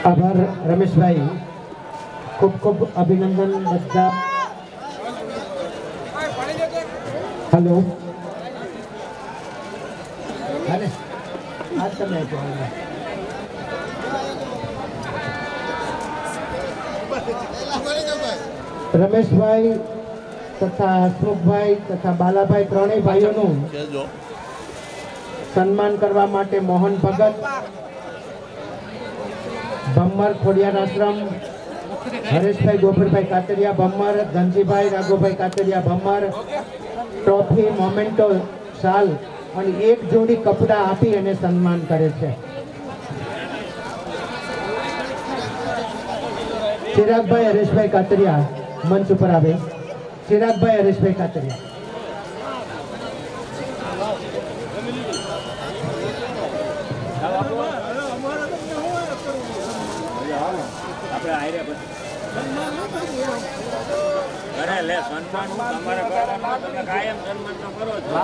આભાર રમેશભાઈ ખૂબ ખૂબ અભિનંદન બધા હલો હાલે તમે આપો, હાલો. રમેશભાઈ તથા હસમુખભાઈ તથા બાલાભાઈ ત્રણેય ભાઈઓનું સન્માન કરવા માટે મોહન ભગત ભમ્મર ખોડિયાર આશ્રમ હરેશભાઈ ગોપરભાઈ કાતરિયા ભમ્મર ધનજીભાઈ રાઘોભાઈ કાતરિયા ભમ્મર ટ્રોફી મોમેન્ટો શાલ અને એક જોડી કપડાં આપી એને સન્માન કરે છે. ચિરાગભાઈ હરેશભાઈ કાતરિયા. મંચ ઉપર આવે ચિરાગભાઈ હરેશભાઈ કાતરિયા કાયમ સન્માન તો કરો છો.